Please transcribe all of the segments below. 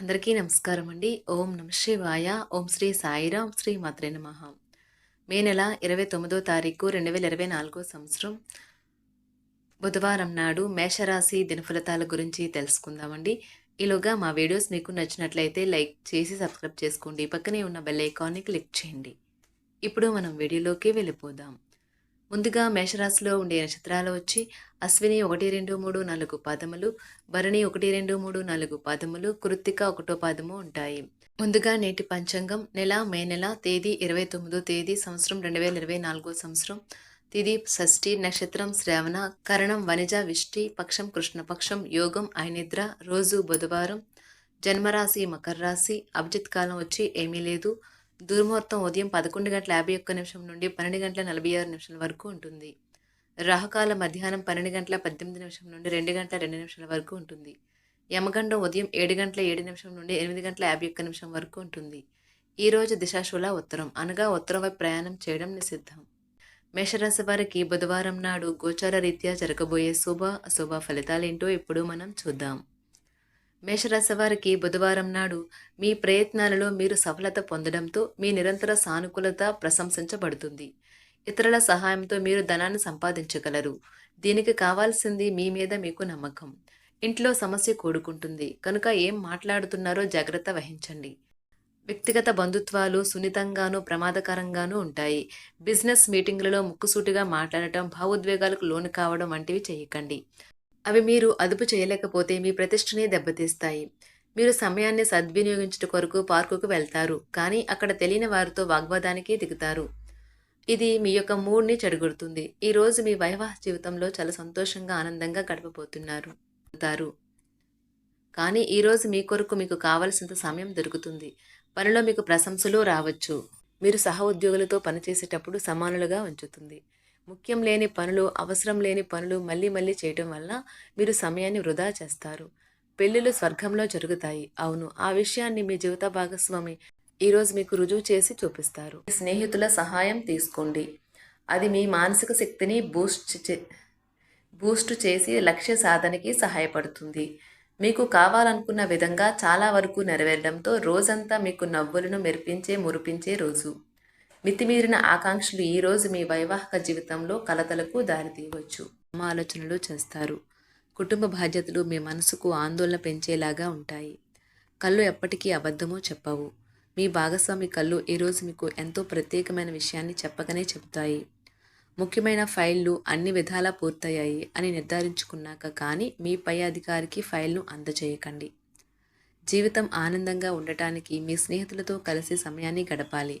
అందరికీ నమస్కారం అండి. ఓం నమ శివాయ. ఓం శ్రీ సాయిరాం. శ్రీ మాత్రే నమ. మే నెల ఇరవై తొమ్మిదో తారీఖు రెండు వేల ఇరవై నాలుగో సంవత్సరం. బుధవారం నాడు మేషరాశి దినఫలితాల గురించి తెలుసుకుందామండి. ఈలోగా మా వీడియోస్ మీకు నచ్చినట్లయితే లైక్ చేసి సబ్స్క్రైబ్ చేసుకోండి. పక్కనే ఉన్న బెల్ ఐకాన్ని క్లిక్ చేయండి. ఇప్పుడు మనం వీడియోలోకి వెళ్ళిపోదాం. ముందుగా మేషరాశిలో ఉండే నక్షత్రాలు వచ్చి అశ్విని ఒకటి రెండు మూడు నాలుగు పాదములు భరణి ఒకటి రెండు మూడు నాలుగు పాదములు కృత్తిక ఒకటో పాదము ఉంటాయి. ముందుగా నేటి పంచాంగం నెల మే నెల తేదీ ఇరవై తొమ్మిదో తేదీ సంవత్సరం రెండు వేల ఇరవై నాలుగో సంవత్సరం. తిది షష్ఠి నక్షత్రం శ్రావణ కరణం వనిజ విష్టి పక్షం కృష్ణపక్షం యోగం ఐనిద్ర రోజు బుధవారం. జన్మరాశి మకర రాశి అభిజిత్ కాలం వచ్చి ఏమీ లేదు. దుర్ముహూర్తం ఉదయం పదకొండు గంటల యాభై ఒక్క నిమిషం నుండి పన్నెండు గంటల నలభై ఆరు నిమిషాల వరకు ఉంటుంది. రాహకాల మధ్యాహ్నం పన్నెండు గంటల పద్దెనిమిది నిమిషం నుండి రెండు గంటల రెండు నిమిషాల వరకు ఉంటుంది. యమగండం ఉదయం ఏడు గంటల ఏడు నిమిషం నుండి ఎనిమిది గంటల యాభై ఒక్క నిమిషం వరకు ఉంటుంది. ఈ రోజు దిశాశూల ఉత్తరం. అనగా ఉత్తరం వైపు ప్రయాణం చేయడం నిషిద్ధం. మేషరాశి వారికి బుధవారం నాడు గోచార రీత్యా జరగబోయే శుభ అశుభ ఫలితాలేంటో ఇప్పుడు మనం చూద్దాం. మేషరాశి వారికి బుధవారం నాడు మీ ప్రయత్నాలలో మీరు సఫలత పొందడంతో మీ నిరంతర సానుకూలత ప్రశంసించబడుతుంది. ఇతరుల సహాయంతో మీరు ధనాన్ని సంపాదించగలరు. దీనికి కావాల్సింది మీ మీద మీకు నమ్మకం. ఇంట్లో సమస్య కూడుకుంటుంది. కనుక ఏం మాట్లాడుతున్నారో జాగ్రత్త వహించండి. వ్యక్తిగత బంధుత్వాలు సున్నితంగానూ ప్రమాదకరంగానూ ఉంటాయి. బిజినెస్ మీటింగ్లలో ముక్కుసూటిగా మాట్లాడటం భావోద్వేగాలకు లోను కావడం వంటివి చేయకండి. అవి మీరు అదుపు చేయలేకపోతే మీ ప్రతిష్టనే దెబ్బతీస్తాయి. మీరు సమయాన్ని సద్వినియోగించుట కొరకు పార్కుకు వెళ్తారు కానీ అక్కడ తెలియని వారితో వాగ్వాదానికి దిగుతారు. ఇది మీ యొక్క మూడ్ని చెడగొడుతుంది. ఈరోజు మీ వైవాహ జీవితంలో చాలా సంతోషంగా ఆనందంగా గడపబోతున్నారు తారు. కానీ ఈరోజు మీ కొరకు మీకు కావలసినంత సమయం దొరుకుతుంది. పనిలో మీకు ప్రశంసలు రావచ్చు. మీరు సహ ఉద్యోగులతో పనిచేసేటప్పుడు సమానులుగా ఉంచుతుంది. ముఖ్యం లేని పనులు అవసరం లేని పనులు మళ్ళీ మళ్ళీ చేయటం వల్ల మీరు సమయాన్ని వృధా చేస్తారు. పెళ్ళిళ్ళు స్వర్గంలో జరుగుతాయి. అవును ఆ విషయాన్ని మీ జీవిత భాగస్వామి ఈరోజు మీకు రుజువు చేసి చూపిస్తారు. స్నేహితుల సహాయం తీసుకోండి. అది మీ మానసిక శక్తిని బూస్ట్ చే బూస్ట్ చేసి లక్ష్య సాధనకి సహాయపడుతుంది. మీకు కావాలనుకున్న విధంగా చాలా వరకు నెరవేరడంతో రోజంతా మీకు నవ్వులను మెరిపించే మురిపించే రోజు. మితిమీరిన ఆకాంక్షలు ఈరోజు మీ వైవాహిక జీవితంలో కలతలకు దారితీయవచ్చు. ఆలోచనలు చేస్తారు. కుటుంబ బాధ్యతలు మీ మనసుకు ఆందోళన పెంచేలాగా ఉంటాయి. కళ్ళు ఎప్పటికీ అబద్ధమో చెప్పవు. మీ భాగస్వామి కళ్ళు ఈరోజు మీకు ఎంతో ప్రత్యేకమైన విషయాన్ని చెప్పకనే చెబుతాయి. ముఖ్యమైన ఫైళ్ళు అన్ని విధాలా పూర్తయ్యాయి అని నిర్ధారించుకున్నాక కానీ మీ పై అధికారికి ఫైల్ను అందజేయకండి జీవితం ఆనందంగా ఉండటానికి మీ స్నేహితులతో కలిసి సమయాన్ని గడపాలి.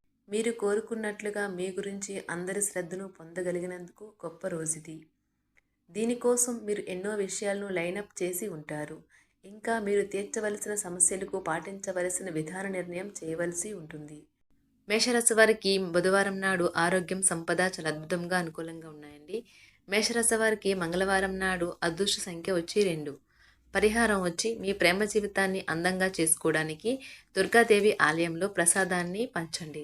మీరు కోరుకున్నట్లుగా మీ గురించి అందరి శ్రద్ధను పొందగలిగినందుకు గొప్ప రోజుది. దీనికోసం మీరు ఎన్నో విషయాలను లైనప్ చేసి ఉంటారు. ఇంకా మీరు తీర్చవలసిన సమస్యలకు పాటించవలసిన విధాన నిర్ణయం చేయవలసి ఉంటుంది. మేషరాశి వారికి బుధవారం నాడు ఆరోగ్యం సంపద చాలా అద్భుతంగా అనుకూలంగా ఉన్నాయండి. మేషరాశి వారికి మంగళవారం నాడు అదృష్ట సంఖ్య వచ్చి రెండు. పరిహారం వచ్చి మీ ప్రేమ జీవితాన్ని అందంగా చేసుకోవడానికి దుర్గాదేవి ఆలయంలో ప్రసాదాన్ని పంచండి.